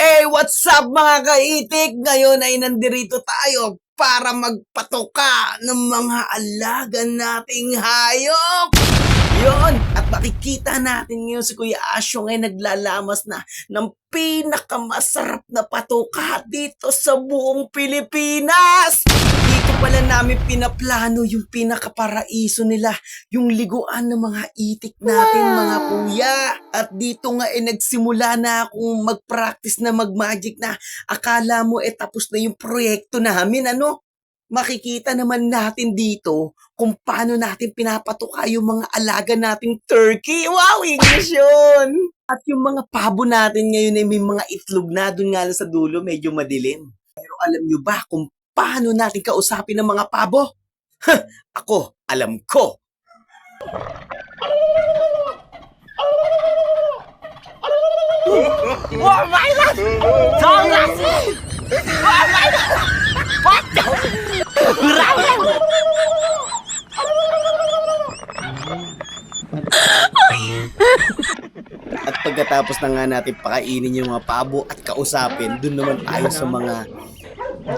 Hey, what's up mga kaitik? Ngayon ay nandirito tayo para magpatoka ng mga alaga nating hayop. Yon, at makikita natin ngayon si Kuya Asyo ngayon naglalamas na ng pinakamasarap na patoka dito sa buong Pilipinas. Pala namin pinaplano yung pinakaparaiso nila, yung liguan ng mga itik natin mga kuya. At dito nga eh nagsimula na akong mag-practice na mag-magic na akala mo eh tapos na yung proyekto namin ano. Makikita naman natin dito kung paano natin pinapatuka yung mga alaga nating turkey. Wow, English yun! At yung mga pabo natin ngayon ay may mga itlog na dun nga lang sa dulo, medyo madilim. Pero alam nyo ba kung paano natin kausapin ng mga pabo? Huh, ako, alam ko. At pagkatapos na nga natin pakainin yung mga pabo at kausapin, dun naman tayo sa mga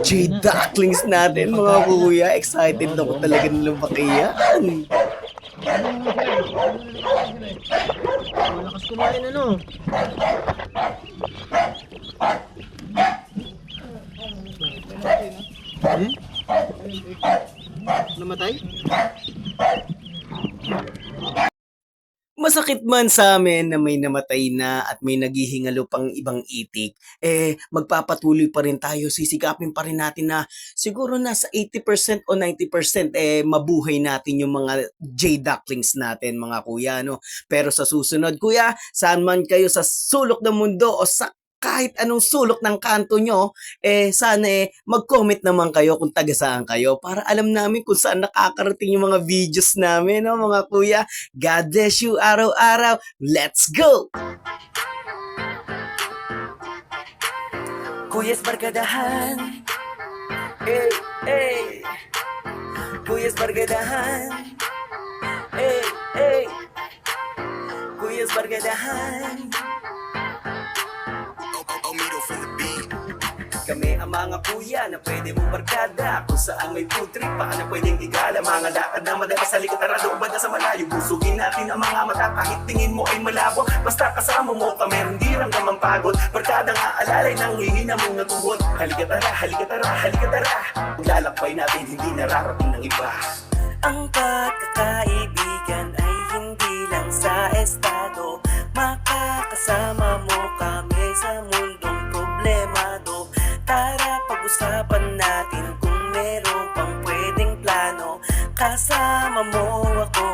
Jade ducklings natin, mga kuya. Excited ako talaga nilang pakiyan. Malakas kumain ano. Hmm? Namatay? Masakit man sa amin na may namatay na at may naghihingalo pang ibang itik, eh magpapatuloy pa rin tayo, sisikapin pa rin natin na siguro nasa 80% o 90% eh mabuhay natin yung mga J ducklings natin mga kuya no. Pero sa susunod kuya, saan man kayo sa sulok ng mundo o sa kahit anong sulok ng kanto nyo, eh sana eh mag-comment naman kayo kung taga saan kayo para alam namin kung saan nakakarating yung mga videos namin, no, mga kuya. God bless you araw-araw. Let's go! Kuyas Barkadahan Hey, hey Kuyas Barkadahan Hey, hey Kuyas Barkadahan Kami ang mga kuya na pwede mong barkada. Kung saan may food trip, baka na pwedeng igala. Mga lakad na madalas sa likod, tara doon ba na sa malayo? Busugin natin ang mga mata. Kahit tingin mo ay malabo Basta kasama mo kami, hindi lang naman pagod. Barkada nga alalay nang hihina mong natuhod. Halika tara, halika tara, halika tara. Lalakbay natin, hindi nararating ng iba. Ang pagkakaibigan ay hindi lang sa estado. Makakasama pag-usapan natin kung meron pang pwedeng plano. Kasama mo ako,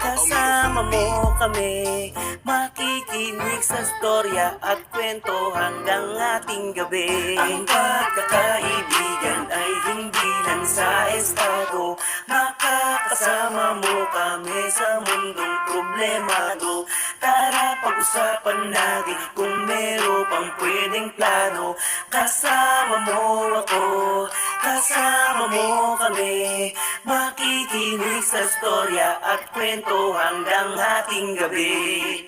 kasama mo kami. Makikinig sa storya at kwento hanggang ating gabi. Ang pagkakaibigan ay hindi lang sa estado Makakasama mo kami sa mundong problemado. Tara pag-usapan natin kung meron pang pwedeng plano. Kasama mo ako, kasama mo kami. Makikinig sa storya at kwento hanggang ating gabi